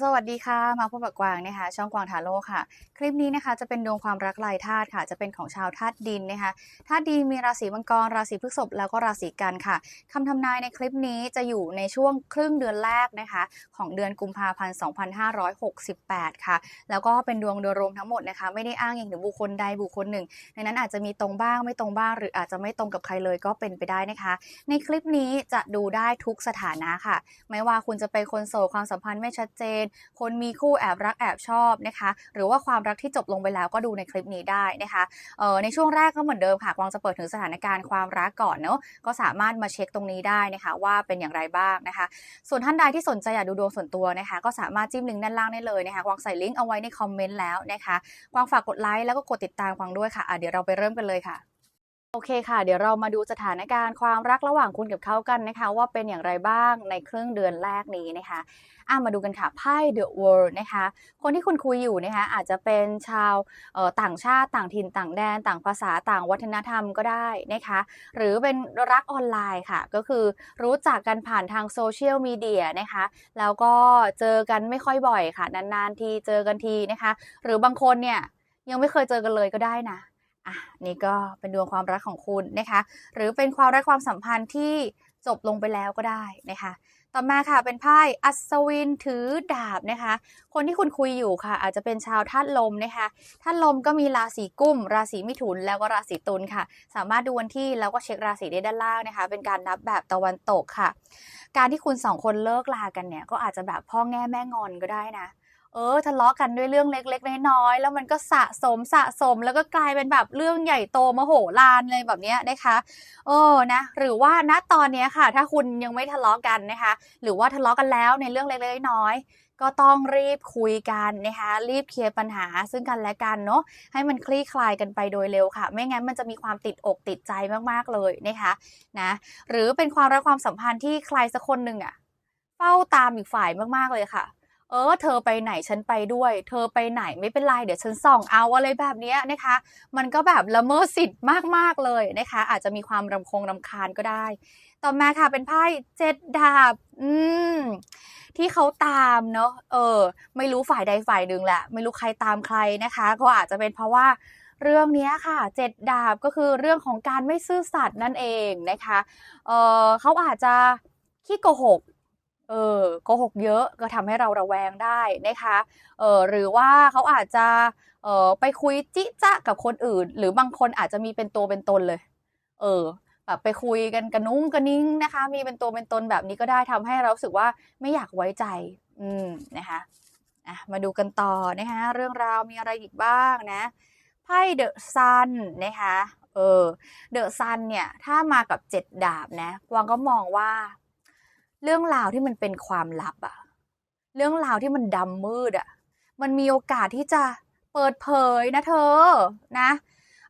สวัสดีค่ะ มาพบกับกวางนะคะ ช่องกวางทาโร่ค่ะ คลิปนี้นะคะ จะเป็นดวงความรักลายธาตุค่ะ จะเป็นของชาวธาตุดินนะคะธาตุดินมีราศีมังกร ราศีพฤษภแล้วก็ราศีกันค่ะคำทำนายในคลิปนี้จะอยู่ในช่วงครึ่งเดือนแรกนะคะ ของเดือนกุมภาพันธ์ 2568 ค่ะ แล้วก็เป็นดวงโดยรวมทั้งหมดนะคะ ไม่ได้อ้างอิงถึงบุคคลใดบุคคลหนึ่งดังนั้นอาจจะมีตรงบ้างไม่ตรงบ้าง หรืออาจจะไม่ตรงกับใครเลยก็เป็นไปได้นะคะ ในคลิปนี้จะดูได้ทุกสถานะค่ะ ไม่ว่าคุณจะเป็นคนโสดความสัมพันธ์ไม่ชัดเจนคนมีคู่แอบรักแอบชอบนะคะ หรือว่าความรักที่จบลงไปแล้วก็ดูในคลิปนี้ได้นะคะเออในช่วงแรกก็เหมือนเดิมค่ะกวางจะเปิดถึงสถานการณ์ความรักก่อนเนาะก็สามารถมาเช็คตรงนี้ได้นะคะว่าเป็นอย่างไรบ้างนะคะ ส่วนท่านใดที่สนใจอยากดูดวงส่วนตัวนะคะ ก็สามารถจิ้มลิงก์ด้านล่างได้เลยนะคะกวางใส่ลิงก์เอาไว้ในคอมเมนต์แล้วนะคะกวางฝากกดไลค์แล้วก็กดติดตามกวางด้วยค่ะอะเดี๋ยวเราไปเริ่มกันเลยค่ะ โอเคค่ะ เดี๋ยวเรามาดูสถานการณ์ความรักระหว่างคุณกับเขากันนะคะ ว่าเป็นอย่างไรบ้างในครึ่งเดือนแรกนี้นะคะอะมาดูกันค่ะไพ่ The World นะคะ คนที่คุณคุยอยู่นะคะอาจจะเป็นชาวต่างชาติต่างถิ่นต่างแดน ต่างภาษาต่างวัฒนธรรมก็ได้นะคะ หรือเป็นรักออนไลน์ค่ะ ก็คือรู้จักกันผ่านทางโซเชียลมีเดียนะคะ แล้วก็เจอกันไม่ค่อยบ่อยค่ะ นานๆทีเจอกันทีนะคะ หรือบางคนเนี่ยยังไม่เคยเจอกันเลยก็ได้นะ อะนี่ก็เป็นดวงความรักของคุณนะคะ หรือเป็นความรักความสัมพันธ์ที่จบลงไปแล้วก็ได้นะคะ ต่อมาค่ะเป็นไพ่อัศวินถือดาบนะคะ คนที่คุณคุยอยู่ค่ะ อาจจะเป็นชาวธาตุลมนะคะธาตุลมก็มีราศีกุมราศีมิถุนแล้วก็ราศีตุลค่ะ สามารถดูวันที่แล้วก็เช็คราศีได้ด้านล่างนะคะ เป็นการนับแบบตะวันตกค่ะ การที่คุณสองคนเลิกลากันเนี่ยก็อาจจะแบบพ่อแง่แม่งอนก็ได้นะ เออทะเลาะกันด้วยเรื่องเล็ก ๆ น้อยๆแล้วมันก็สะสมสะสมแล้วก็กลายเป็นแบบเรื่องใหญ่โตมโหฬารเลยแบบนี้นะคะเออนะ หรือว่าณตอนนี้ค่ะ ถ้าคุณยังไม่ทะเลาะกันนะคะ หรือว่าทะเลาะกันแล้วในเรื่องเล็กๆน้อยก็ต้องรีบคุยกันนะคะรีบเคลียร์ปัญหาซึ่งกันและกันเนาะให้มันคลี่คลายกันไปโดยเร็วค่ะ ไม่งั้นมันจะมีความติดอกติดใจมากๆเลยนะคะนะหรือเป็นความรักความสัมพันธ์ที่ใครสักคนหนึ่งอะเฝ้าตามอีกฝ่ายมากๆเลยค่ะ เออเธอไปไหนฉันไปด้วย เธอไปไหนไม่เป็นไรเดี๋ยวฉันส่องเอาอะไรแบบนี้นะคะ มันก็แบบละเมิดสิทธิ์มากๆเลยนะคะ อาจจะมีความรำคงรำคาญก็ได้ ต่อมาค่ะเป็นไพ่เจ็ดดาบ อืมที่เขาตามเนาะเออ ไม่รู้ฝ่ายใดฝ่ายหนึ่งแหละ ไม่รู้ใครตามใครนะคะ ก็อาจจะเป็นเพราะว่าเรื่องนี้ค่ะเจ็ดดาบก็คือเรื่องของการไม่ซื่อสัตย์นั่นเองนะคะเออเขาอาจจะขี้โกหก เออโกหกเยอะก็ทำให้เราระแวงได้นะคะเออหรือว่าเขาอาจจะเออไปคุยจิจ๊ะกับคนอื่น หรือบางคนอาจจะมีเป็นตัวเป็นตนเลย เออแบบไปคุยกันกระนุ้งกระนิ้งนะคะ มีเป็นตัวเป็นตนแบบนี้ก็ได้ทำให้เราสึกว่าไม่อยากไว้ใจ อืมนะคะอะมาดูกันต่อนะคะเรื่องราวมีอะไรอีกบ้างนะไพ่เดอะซันนะคะเออเดอะซันเนี่ยถ้ามากับเจ็ดดาบนะกวางก็มองว่า เรื่องราวที่มันเป็นความลับอะเรื่องราวที่มันดำมืดอะมันมีโอกาสที่จะเปิดเผยนะเธอนะ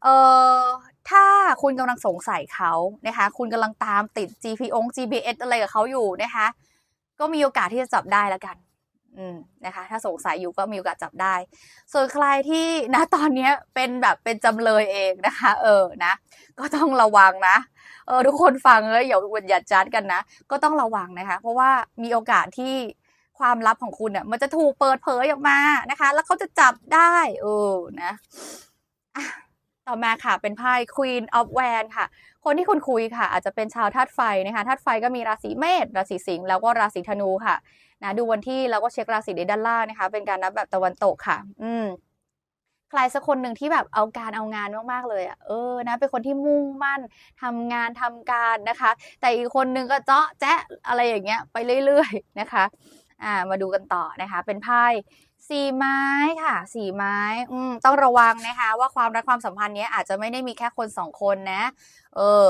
เอ่อถ้าคุณกำลังสงสัยเขานะคะคุณกำลังตามติด GPO GPS อะไรกับเขาอยู่นะคะก็มีโอกาสที่จะจับได้แล้วกันอืมนะคะถ้าสงสัยอยู่ก็มีโอกาสจับได้ ส่วนใครที่ณตอนนี้เป็นแบบเป็นจำเลยเองนะคะ เออนะ ก็ต้องระวังนะ เออทุกคนฟังแล้วอย่าอย่าจัดกันนะ ก็ต้องระวังนะคะ เพราะว่ามีโอกาสที่ความลับของคุณเนี่ยมันจะถูกเปิดเผยออกมานะคะ แล้วเขาจะจับได้ เออนะต่อมาค่ะเป็นไพ่ Queen of w a n d ค่ะ คนที่คุณคุยค่ะ อาจจะเป็นชาวธาตุไฟนะคะธาตุไฟก็มีราศีเมษราศีสิงห์แล้วก็ราศีธนูค่ะนะดูวันที่แล้วก็เช็คราศีในด้านล่างนะคะ เป็นการนับแบบตะวันตกค่ะ อืม ใครสักคนหนึ่งที่แบบเอาการเอางานมากๆเลยอะเออนะเป็นคนที่มุ่งมั่นทำงานทำการนะคะ แต่อีกคนนึงก็เจาะแจ๊ะอะไรอย่างเงี้ยไปเรื่อยๆนะคะอ่ามาดูกันต่อนะคะ เป็นไพ่สี่ไม้ค่ะสี่ไม้อืมต้องระวังนะคะ ว่าความรักความสัมพันธ์เนี้ยอาจจะไม่ได้มีแค่คนสองคนนะ เออ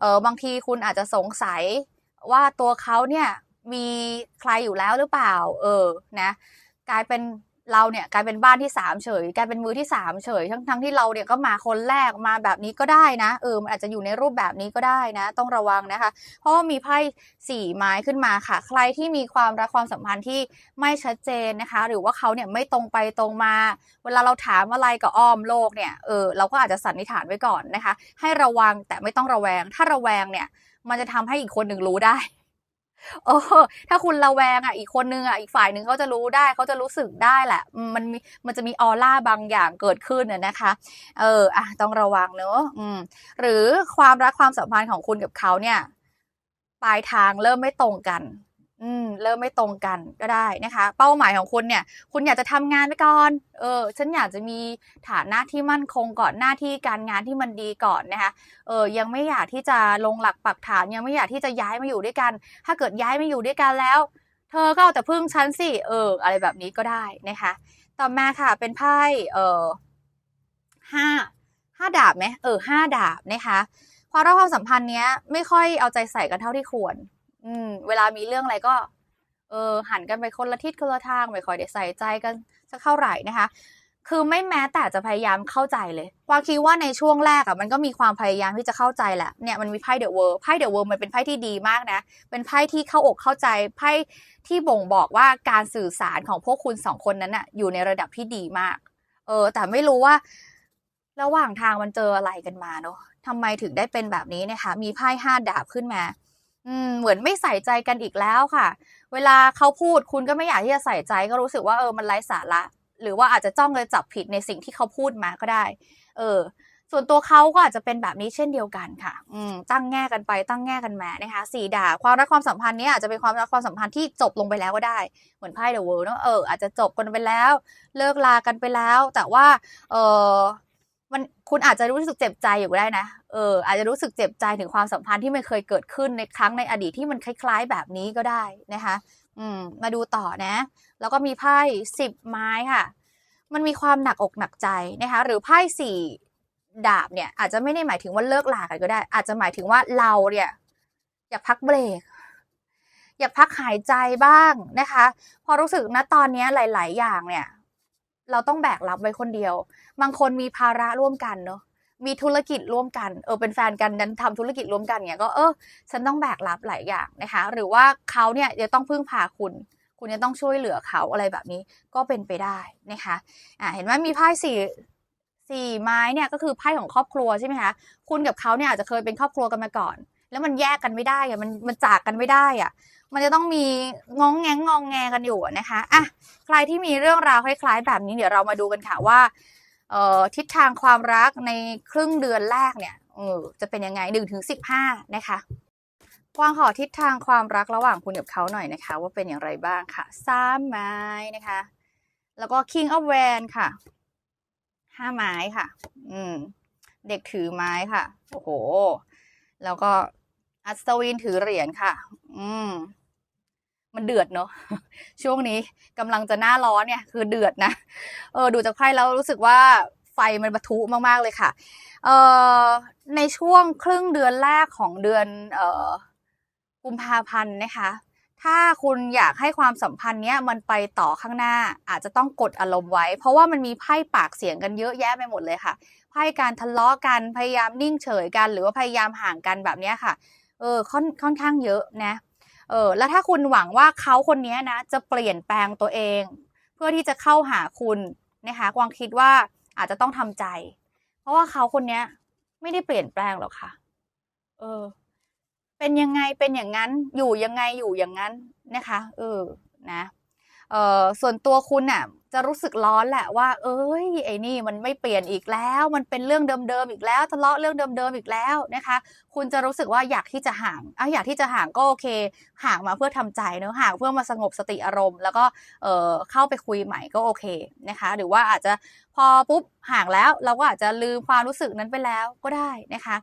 เออบางทีคุณอาจจะสงสัยว่าตัวเขาเนี่ยมีใครอยู่แล้วหรือเปล่า เออนะ กลายเป็น เราเนี่ยกลายเป็นบ้านที่สามเฉยกลายเป็นมือที่สามเฉยทั้งทั้งที่เราเนี่ยก็มาคนแรกมาแบบนี้ก็ได้นะเออมันอาจจะอยู่ในรูปแบบนี้ก็ได้นะ ต้องระวังนะคะ เพราะว่ามีไพ่สี่ไม้ขึ้นมาค่ะ ใครที่มีความรักความสัมพันธ์ที่ไม่ชัดเจนนะคะ หรือว่าเขาเนี่ยไม่ตรงไปตรงมา เวลาเราถามอะไรกับอ้อมโลกเนี่ยเออเราก็อาจจะสันนิษฐานไว้ก่อนนะคะ ให้ระวังแต่ไม่ต้องระแวง ถ้าระแวงเนี่ยมันจะทำให้อีกคนหนึ่งรู้ได้ เออ ถ้าคุณระแวงอะ อีกคนนึงอะ อีกฝ่ายหนึ่งเขาจะรู้ได้เขาจะรู้สึกได้แหละ มันมีมันจะมีออร่าบางอย่างเกิดขึ้นน่ยนะคะ เอออะต้องระวังเนอะอืม หรือความรักความสัมพันธ์ของคุณกับเขาเนี่ย ปลายทางเริ่มไม่ตรงกัน อืมเริ่มไม่ตรงกันก็ได้นะคะ เป้าหมายของคุณเนี่ย คุณอยากจะทำงานไปก่อน เออ ฉันอยากจะมีฐานะที่มั่นคงก่อนหน้าที่การงานที่มันดีก่อนนะคะ เออ ยังไม่อยากที่จะลงหลักปักฐานยังไม่อยากที่จะย้ายมาอยู่ด้วยกัน ถ้าเกิดย้ายมาอยู่ด้วยกันแล้ว เธอก็เอาแต่พึ่งฉันสิ เออ อะไรแบบนี้ก็ได้นะคะ ต่อมาค่ะเป็นไพ่ เออห้าห้าดาบไหมเออห้าดาบนะคะ ความรักความสัมพันธ์เนี้ยไม่ค่อยเอาใจใส่กันเท่าที่ควร อืม เวลามีเรื่องอะไรก็ เออ หันกันไปคนละทิศคนละทางไม่ค่อยได้ใส่ใจกันสักเท่าไหร่นะคะ คือไม่แม้แต่จะพยายามเข้าใจเลยวางคิดว่าในช่วงแรกอะมันก็มีความพยายามที่จะเข้าใจแหละเนี่ยมันมีไพ่เดอะเวิร์ไพ่เดอะเวิร์มันเป็นไพ่ที่ดีมากนะ เป็นไพ่ที่เข้าอกเข้าใจไพ่ที่บ่งบอกว่าการสื่อสารของพวกคุณสองคนนั้นอะอยู่ในระดับที่ดีมาก เออ แต่ไม่รู้ว่า ระหว่างทางมันเจออะไรกันมาเนาะทำไมถึงได้เป็นแบบนี้นะคะ มีไพ่ห้าดาบขึ้นมา อืมเหมือนไม่ใส่ใจกันอีกแล้วค่ะ เวลาเขาพูดคุณก็ไม่อยากที่จะใส่ใจก็รู้สึกว่าเออมันไร้สาระ หรือว่าอาจจะจ้องเลยจับผิดในสิ่งที่เขาพูดมาก็ได้ เออ ส่วนตัวเขาก็อาจจะเป็นแบบนี้เช่นเดียวกันค่ะ อืมตั้งแง่กันไปตั้งแง่กันมานะคะสี่ดาความรักความสัมพันธ์เนี้ยอาจจะเป็นความรักความสัมพันธ์ที่จบลงไปแล้วก็ได้ เหมือนไพ่เดอะเวิร์เนาะเอออาจจะจบกันไปแล้ว เลิกลากันไปแล้ว แต่ว่า เออ มันคุณอาจจะรู้สึกเจ็บใจอยู่ก็ได้นะ เออ อาจจะรู้สึกเจ็บใจถึงความสัมพันธ์ที่มันเคยเกิดขึ้นในครั้งในอดีตที่มันคล้าย ๆ แบบนี้ก็ได้นะคะ อืม มาดูต่อนะ แล้วก็มีไพ่สิบไม้ค่ะ มันมีความหนักอกหนักใจนะคะ หรือไพ่สี่ดาบเนี่ย อาจจะไม่ได้หมายถึงว่าเลิกลากันก็ได้ อาจจะหมายถึงว่าเราเนี่ย อยากพักเบรก อยากพักหายใจบ้างนะคะ พอรู้สึกนะตอนนี้หลาย ๆ อย่างเนี่ย เราต้องแบกรับไว้คนเดียว บางคนมีภาระร่วมกันเนาะมีธุรกิจร่วมกัน เออ เป็นแฟนกันดันทำธุรกิจร่วมกันเนี่ยก็ เออ ฉันต้องแบกรับหลายอย่างนะคะ หรือว่าเขาเนี่ยจะต้องพึ่งพาคุณ คุณจะต้องช่วยเหลือเขาอะไรแบบนี้ ก็เป็นไปได้นะคะ อ่า เห็นไหมมีไพ่สี่สี่ไม้เนี่ยก็คือไพ่ของครอบครัวใช่ไหมคะ คุณกับเขาเนี่ยอาจจะเคยเป็นครอบครัวกันมาก่อน แล้วมันแยกกันไม่ได้อะมันมันจากกันไม่ได้อะ มันจะต้องมีงองแงงงองแงกันอยู่นะคะอะใครที่มีเรื่องราวคล้าย ๆ แบบนี้เดี๋ยวเรามาดูกันค่ะว่าเอ่อทิศทางความรักในครึ่งเดือนแรกเนี่ยเออจะเป็นยังไงหนึ่งถึงสิบห้านะคะกวางขอทิศทางความรักระหว่างคุณกับเขาหน่อยนะคะ ว่าเป็นอย่างไรบ้างค่ะสามไม้นะคะ แล้วก็ King of w a n ค่ะห้าไม้ค่ะ อืม เด็กถือไม้ค่ะ โอ้โห แล้วก็อัศวินถือเหรียญค่ะ อืม มันเดือดเนอะช่วงนี้กำลังจะหน้าร้อนเนี่ยคือเดือดนะเออดูจากไพ่แล้วรู้สึกว่าไฟมันปะทุมากๆเลยค่ะเอ่อในช่วงครึ่งเดือนแรกของเดือนเออกุมภาพันธ์นะคะ ถ้าคุณอยากให้ความสัมพันธ์เนี้ยมันไปต่อข้างหน้าอาจจะต้องกดอารมณ์ไว้ เพราะว่ามันมีไพ่ปากเสียงกันเยอะแยะไปหมดเลยค่ะไพ่การทะเลาะกันพยายามนิ่งเฉยกัน หรือว่าพยายามห่างกันแบบเนี้ยค่ะเออค่อนค่อนข้างเยอะนะ เออแล้วถ้าคุณหวังว่าเขาคนนี้นะจะเปลี่ยนแปลงตัวเอง เพื่อที่จะเข้าหาคุณนะคะกวางคิดว่าอาจจะต้องทำใจ เพราะว่าเขาคนนี้ไม่ได้เปลี่ยนแปลงหรอกค่ะ เออ เป็นยังไงเป็นอย่างนั้น อยู่ยังไงอยู่อย่างนั้นนะคะ เออนะเออส่วนตัวคุณน่ะ จะรู้สึกร้อนแหละว่า เอ้ยไอ้นี่มันไม่เปลี่ยนอีกแล้ว มันเป็นเรื่องเดิมๆอีกแล้วทะเลาะเรื่องเดิมๆอีกแล้วนะคะ คุณจะรู้สึกว่าอยากที่จะห่างอะอยากที่จะห่างก็โอเค ห่างมาเพื่อทำใจเนอะห่างเพื่อมาสงบสติอารมณ์ แล้วก็เออเข้าไปคุยใหม่ก็โอเคนะคะ หรือว่าอาจจะพอปุ๊บห่างแล้วเราก็อาจจะลืมความรู้สึกนั้นไปแล้วก็ได้นะคะ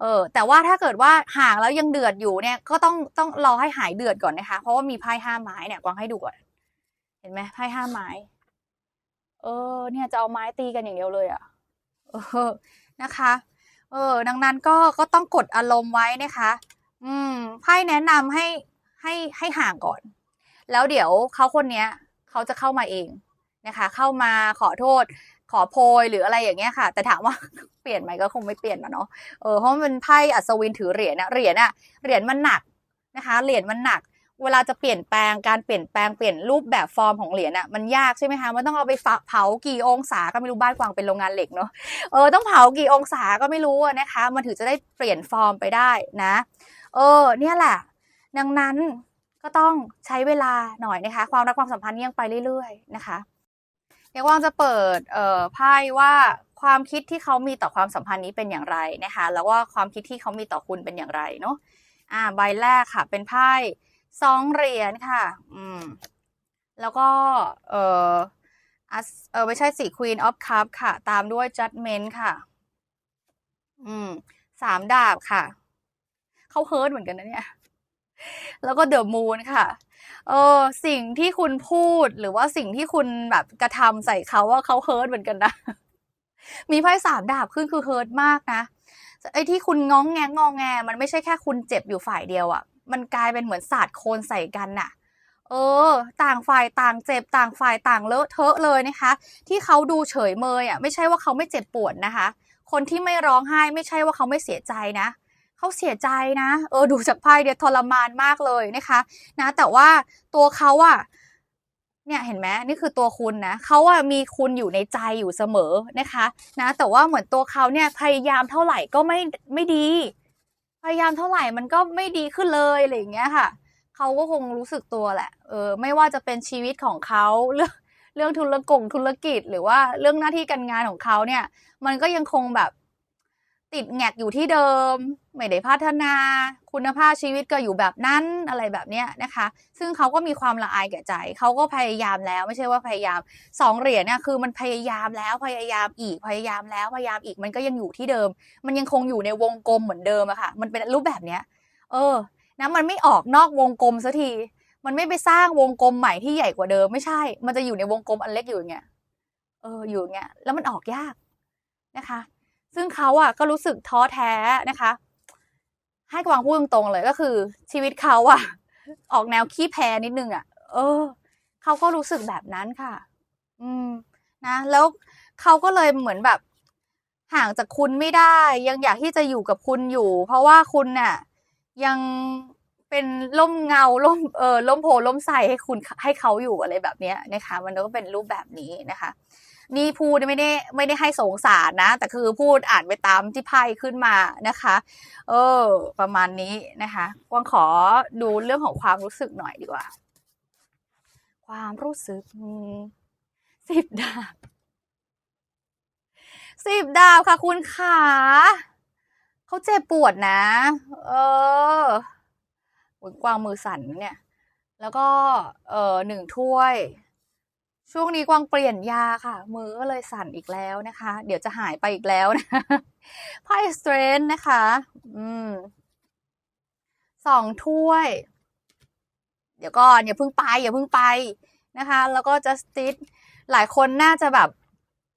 เออแต่ว่าถ้าเกิดว่าห่างแล้วยังเดือดอยู่เนี่ยก็ต้องต้องรอให้หายเดือดก่อนนะคะ เพราะว่ามีไพ่ห้าไม้เนี่ยกวางให้ดูก่อนเห็นไหมไพ่ห้าไม้ เออ เนี่ยจะเอาไม้ตีกันอย่างเดียวเลยอะ่ะ เออนะคะ เออ ดังนั้นก็ก็ต้องกดอารมณ์ไว้นะคะ อืมไพ่แนะนำให้ให้ให้ห่างก่อน แล้วเดี๋ยวเขาคนเนี้ยเขาจะเข้ามาเองนะคะ เข้ามาขอโทษ ขอโพยหรืออะไรอย่างเงี้ยค่ะ แต่ถามว่าเปลี่ยนไหมก็คงไม่เปลี่ยนนะเนาะเออเพราะมันไพ่อัศวินถือเหรียญอะเหรียญอะเหรียญมันหนักนะคะ เหรียญมันหนัก เวลาจะเปลี่ยนแปลงการเปลี่ยนแปลงเปลี่ยนรูปแบบฟอร์มของเหรียญอะมันยากใช่ไหมคะมันต้องเอาไปฝเผากี่องศาก็ไม่รู้บ้านกวางเป็นโรงงานเหล็กเนาะเออต้องเผากี่องศาก็ไม่รู้นะคะ มันถึงจะได้เปลี่ยนฟอร์มไปได้นะ เออ เนี่ยแหละ ดังนั้นก็ต้องใช้เวลาหน่อยนะคะ ความรักความสัมพันธ์ยังไปเรื่อย ๆ นะคะเดี๋ยวกวางจะเปิดเอ่อไพ่ว่าความคิดที่เขามีต่อความสัมพันธ์นี้เป็นอย่างไรนะคะ แล้วว่าความคิดที่เขามีต่อคุณเป็นอย่างไรเนาะอ่าใบแรกค่ะ เป็นไพ่ สองเหรียญค่ะ อืม แล้วก็ เอออัสเออไม่ใช่สิ Queen of Cup ค่ะ ตามด้วย Judgment ค่ะ อืม สามดาบค่ะ เขาเฮิร์ตเหมือนกันนะเนี่ย แล้วก็ The Moon ค่ะ เออ สิ่งที่คุณพูดหรือว่าสิ่งที่คุณแบบกระทำใส่เขาว่าเขาเฮิร์ตเหมือนกันนะ มีไพ่สามดาบขึ้นคือเฮิร์ตมากนะ ไอ้ที่คุณง้องแงงองแง มันไม่ใช่แค่คุณเจ็บอยู่ฝ่ายเดียวอะ่ะ มันกลายเป็นเหมือนสาดโคลนใส่กันน่ะ เออ ต่างฝ่ายต่างเจ็บต่างฝ่ายต่างเลอะเทอะเลยนะคะ ที่เขาดูเฉยเมยอะไม่ใช่ว่าเขาไม่เจ็บปวดนะคะ คนที่ไม่ร้องไห้ไม่ใช่ว่าเขาไม่เสียใจนะเขาเสียใจนะ เออดูจากไพ่เดียทรมานมากเลยนะคะ นะ แต่ว่าตัวเขาอะเนี่ยเห็นไหมนี่คือตัวคุณนะเขาอะมีคุณอยู่ในใจอยู่เสมอนะคะ นะ แต่ว่าเหมือนตัวเขาเนี่ยพยายามเท่าไหร่ก็ไม่ไม่ดี พยายามเท่าไหร่มันก็ไม่ดีขึ้นเลยอะไรอย่างเงี้ยค่ะ เขาก็คงรู้สึกตัวแหละ เออ ไม่ว่าจะเป็นชีวิตของเขาเรื่องเรื่องธุรกงธุรกิจ หรือว่าเรื่องหน้าที่การงานของเขาเนี่ย มันก็ยังคงแบบ ติดแงกอยู่ที่เดิม ไม่ได้พัฒนา คุณภาพชีวิตก็อยู่แบบนั้นอะไรแบบเนี้ยนะคะ ซึ่งเขาก็มีความละอายแก่ใจ เขาก็พยายามแล้วไม่ใช่ว่าพยายามสองเหรียญเนี่ยคือมันพยายามแล้วพยายามอีกพยายามแล้วพยายามอีกมันก็ยังอยู่ที่เดิม มันยังคงอยู่ในวงกลมเหมือนเดิมอะค่ะ มันเป็นรูปแบบเนี้ย เออนะมันไม่ออกนอกวงกลมสักทีมันไม่ไปสร้างวงกลมใหม่ที่ใหญ่กว่าเดิมไม่ใช่ มันจะอยู่ในวงกลมอันเล็กอยู่อย่างเงี้ย เอออยู่อย่างเงี้ย แล้วมันออกยากนะคะ ซึ่งเขาอะก็รู้สึกท้อแท้นะคะ ให้กวางพูดตรงๆเลยก็คือ ชีวิตเขาอะ ออกแนวขี้แพ้นิดนึงอะ เออเขาก็รู้สึกแบบนั้นค่ะ อืม นะ แล้วเขาก็เลยเหมือนแบบ ห่างจากคุณไม่ได้ ยังอยากที่จะอยู่กับคุณอยู่ เพราะว่าคุณน่ะ ยังเป็นล่มเงาล่มเออล่มโพล่มใสให้คุณให้เขาอยู่อะไรแบบเนี้ยนะคะ มันก็เป็นรูปแบบนี้นะคะ นี่พูดไม่ได้ไม่ได้ให้สงสารนะ แต่คือพูดอ่านไปตามที่ไพ่ขึ้นมานะคะ เออ ประมาณนี้นะคะกวางขอดูเรื่องของความรู้สึกหน่อยดีกว่า ความรู้สึกสิบดาบสิบดาวค่ะคุณขาเขาเจ็บปวดนะ เอออุ๊ยกวางมือสั่นเนี่ย แล้วก็ เออหนึ่งถ้วย ช่วงนี้กวางเปลี่ยนยาค่ะ มือก็เลยสั่นอีกแล้วนะคะ เดี๋ยวจะหายไปอีกแล้วนะไพ่สเตรนนะคะ อืมสองถ้วย เดี๋ยวก่อนอย่าเพิ่งไป อย่าเพิ่งไปนะคะ แล้วก็ justice หลายคนน่าจะแบบ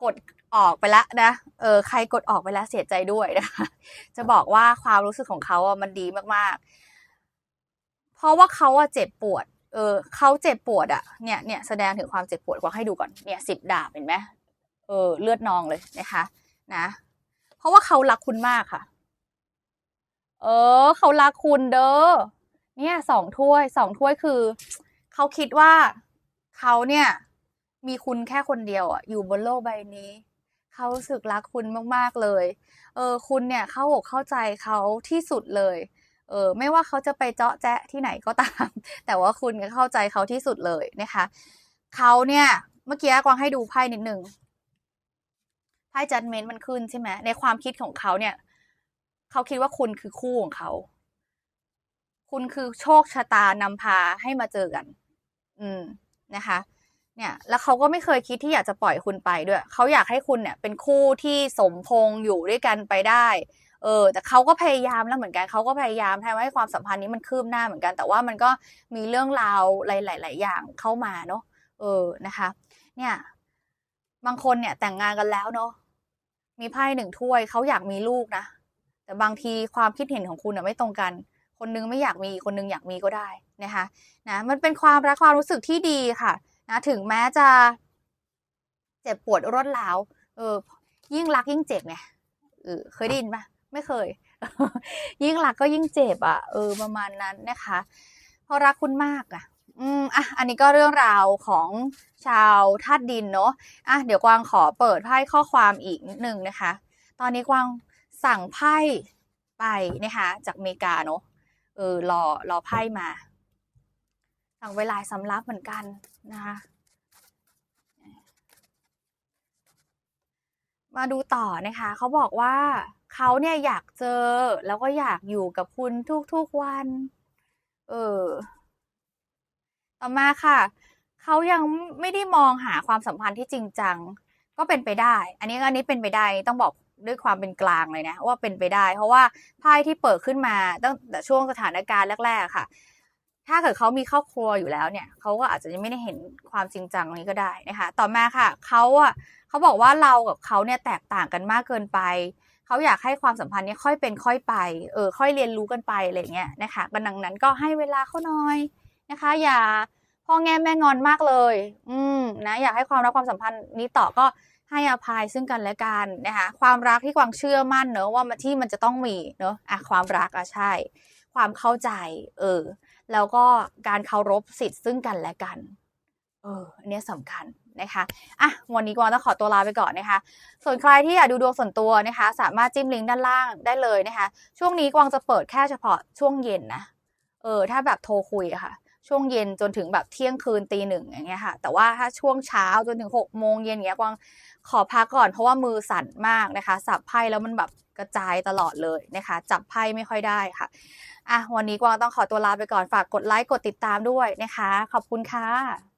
กดออกไปแล้วนะเออใครกดออกไปแล้วเสียใจด้วยนะคะ จะบอกว่าความรู้สึกของเขาอะมันดีมากๆ เพราะว่าเขาอะเจ็บปวด เออเขาเจ็บปวดอะเนี่ยเนี่ยแสดงถึงความเจ็บปวดกว่าให้ดูก่อนเนี่ยสิบดาบเห็นไหมเออเลือดนองเลยนะคะนะ เพราะว่าเขารักคุณมากค่ะ เออเขารักคุณเด้อเนี่ยสองถ้วยสองถ้วยคือเขาคิดว่าเขาเนี่ย มีคุณแค่คนเดียวอะอยู่บนโลกใบนี้เขาสึกรักคุณมากๆเลย เออ คุณเนี่ยเข้าอกเข้าใจเขาที่สุดเลย เออไม่ว่าเขาจะไปเจาะแจ๊ะที่ไหนก็ตาม แต่ว่าคุณก็เข้าใจเขาที่สุดเลยนะคะเขาเนี่ยเมื่อกี้กวางให้ดูไพ่นิดหนึ่งไพ่จัดเมนต์มันขึ้นใช่ไหมในความคิดของเขาเนี่ยเขาคิดว่าคุณคือคู่ของเขาคุณคือโชคชะตานำพาให้มาเจอกัน อืมนะคะ เนี่ย แล้วเขาก็ไม่เคยคิดที่อยากจะปล่อยคุณไปด้วย เขาอยากให้คุณเนี่ย เป็นคู่ที่สมพงอยู่ด้วยกันไปได้ เออแต่เขาก็พยายามแล้วเหมือนกันเขาก็พยายามทำให้ความสัมพันธ์นี้มันคืบหน้าเหมือนกัน แต่ว่ามันก็มีเรื่องราวหลาย ๆ อย่างเข้ามาเนาะเออนะคะ เนี่ย บางคนเนี่ยแต่งงานกันแล้วเนาะมีไพ่หนึ่งถ้วยเขาอยากมีลูกนะแต่บางทีความคิดเห็นของคุณอะไม่ตรงกัน คนนึงไม่อยากมีคนนึงอยากมีก็ได้นะคะนะมันเป็นความรักความรู้สึกที่ดีค่ะนะถึงแม้จะเจ็บปวดรวดร้าวเออยิ่งรักยิ่งเจ็บไงเออเคยได้ยินปะ ไม่เคย ยิ่งรักก็ยิ่งเจ็บอะ เออ ประมาณนั้นนะคะ เพราะรักคุณมากอะ อืมอะ อันนี้ก็เรื่องราวของชาวธาตุดินเนาะ อะ เดี๋ยวกวางขอเปิดไพ่ข้อความอีกนิดนึงนะคะ ตอนนี้กวางสั่งไพ่ไปนะคะ จากอเมริกาเนาะ เออ รอ รอไพ่มา สั่งไว้หลาสำรับเหมือนกันนะคะมาดูต่อนะคะ เขาบอกว่า เขาเนี่ยอยากเจอแล้วก็อยากอยู่กับคุณทุกๆวัน เออ ต่อมาค่ะ เขายังไม่ได้มองหาความสัมพันธ์ที่จริงจัง ก็เป็นไปได้ อันนี้อันนี้เป็นไปได้ต้องบอกด้วยความเป็นกลางเลยนะ ว่าเป็นไปได้ เพราะว่าไพ่ที่เปิดขึ้นมาตั้งแต่ช่วงสถานการณ์แรกๆค่ะ ถ้าเกิดเขามีครอบครัวอยู่แล้วเนี่ยเขาก็อาจจะยังไม่ได้เห็นความจริงจังนี้ก็ได้นะคะ ต่อมาค่ะเขาอะเขาบอกว่าเรากับเขาเนี่ยแตกต่างกันมากเกินไป เขาอยากให้ความสัมพันธ์นี้ค่อยเป็นค่อยไป เออ ค่อยเรียนรู้กันไปอะไรเงี้ยนะคะก็ดังนั้นก็ให้เวลาเขาหน่อยนะคะ อย่าพ่อแง่แม่งอนมากเลย อืมนะ อยากให้ความรักความสัมพันธ์นี้ต่อก็ให้อภัยซึ่งกันและกันนะคะ ความรักที่กวางเชื่อมั่นเนอะว่ามันที่มันจะต้องมีเนอะอะความรักอะใช่ ความเข้าใจ เออ แล้วก็การเคารพสิทธิ์ซึ่งกันและกัน อออันเนี้ยสำคัญนะคะอะวันนี้กวางต้องขอตัวลาไปก่อนนะคะ ส่วนใครที่อยากดูดวงส่วนตัวนะคะ สามารถจิ้มลิงก์ด้านล่างได้เลยนะคะ ช่วงนี้กวางจะเปิดแค่เฉพาะช่วงเย็นนะ เออ ถ้าแบบโทรคุยอะค่ะ ช่วงเย็นจนถึงแบบเที่ยงคืนตีหนึ่งอย่างเงี้ยค่ะ แต่ว่าถ้าช่วงเช้าจนถึงหกโมงเย็นเงี้ยกวางขอพักก่อนเพราะว่ามือสั่นมากนะคะ สับไพ่แล้วมันแบบกระจายตลอดเลยนะคะ จับไพ่ไม่ค่อยได้ค่ะอะวันนี้กวางต้องขอตัวลาไปก่อนฝากกดไลค์กดติดตามด้วยนะคะ ขอบคุณค่ะ